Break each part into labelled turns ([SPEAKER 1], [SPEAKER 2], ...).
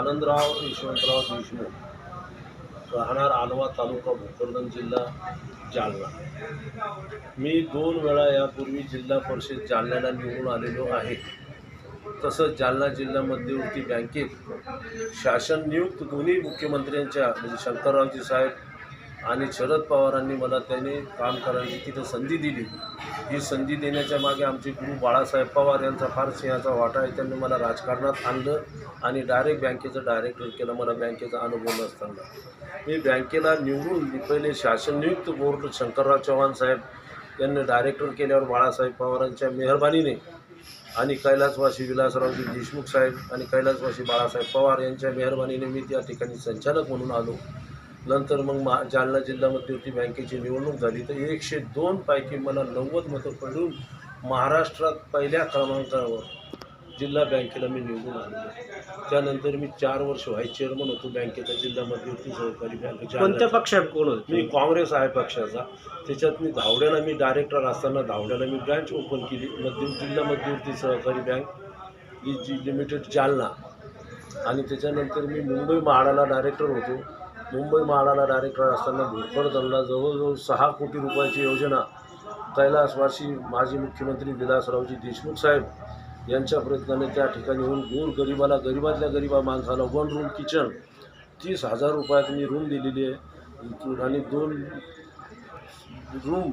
[SPEAKER 1] आनंदराव यशवंतराव देशमुख राहणार आलवा तालुका भोकरदन जिल्हा जालना. मी दोन वेळा यापूर्वी जिल्हा परिषद जालन्याला निवडून आलेलो आहे. तसंच जालना जिल्हा मध्यवर्ती बँकेत शासन नियुक्त दोन्ही मुख्यमंत्र्यांच्या म्हणजे शंकररावजी साहेब आणि शरद पवारांनी मला त्याने काम करायची तिथं संधी दिली. ही संधी देण्याच्या मागे आमचे गुरु बाळासाहेब पवार यांचा फार सिंहाचा वाटा आहे. त्यांनी मला राजकारणात आणलं आणि डायरेक्ट बँकेचं डायरेक्टर केलं. मला बँकेचा अनुभव नसताना. मी बँकेला निवडून पहिले शासन नियुक्त बोर्ड शंकरराव चव्हाण साहेब यांनी डायरेक्टर केल्यावर बाळासाहेब पवारांच्या मेहरबानीने आणि कैलासवासी विलासरावजी देशमुख साहेब आणि कैलासवासी बाळासाहेब पवार यांच्या मेहरबानीने मी त्या ठिकाणी संचालक म्हणून आलो. नंतर मग मा जालना जिल्हा मध्यवर्ती बँकेची निवडणूक झाली. तर एकशे दोन पैकी मला नव्वद मतं पडून महाराष्ट्रात पहिल्या क्रमांकावर जिल्हा बँकेला मी निवडून आलो त्यानंतर मी चार वर्ष व्हाईस चेअरमन होतो बँकेचा जिल्हा मध्यवर्ती सहकारी बँक.
[SPEAKER 2] कोणत्या. पक्षात? कोण होते?
[SPEAKER 1] मी काँग्रेस आहे पक्षाचा. त्याच्यात मी धावड्याला मी डायरेक्टर असताना धावड्याला मी ब्रँच ओपन केली. मध्य जिल्हा मध्यवर्ती सहकारी बँक. ही जी लिमिटेड जालना. आणि त्याच्यानंतर मी मुंबई म्हाडाला डायरेक्टर होतो. मुंबई म्हाडाला डायरेक्टर असताना भोकरदनला जवळजवळ सहा कोटी रुपयाची योजना कैलासवासी माजी मुख्यमंत्री विलासरावजी देशमुख साहेब यांच्या प्रयत्नाने त्या ठिकाणी येऊन गोर गरिबाला गरिबातल्या गरिबा माणसाला वन रूम किचन तीस हजार रुपयात मी रूम दिलेली आहे. आणि दोन रूम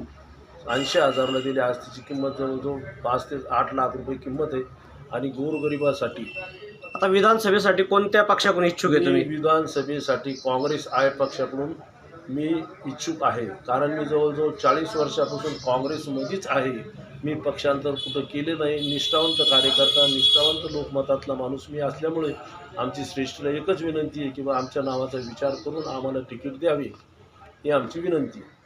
[SPEAKER 1] ऐंशी हजारला दिली. आज तिची किंमत जवळजवळ पाच ते आठ लाख रुपये किंमत आहे. आणि गोरगरिबासाठी
[SPEAKER 2] आता विधानसभेसाठी कोणत्या पक्षाकडून इच्छुक आहे
[SPEAKER 1] मी
[SPEAKER 2] तुम्ही
[SPEAKER 1] विधानसभेसाठी काँग्रेस आय पक्षाकडून. मी इच्छुक आहे. कारण मी जवळजवळ चाळीस वर्षापासून काँग्रेसमध्येच आहे. मी पक्षांतर कुठं केले नाही. निष्ठावंत कार्यकर्ता निष्ठावंत लोकमतातला माणूस मी असल्यामुळे आमची श्रेष्ठला एकच विनंती आहे किंवा आमच्या नावाचा विचार करून आम्हाला तिकीट द्यावे. ही आमची विनंती आहे.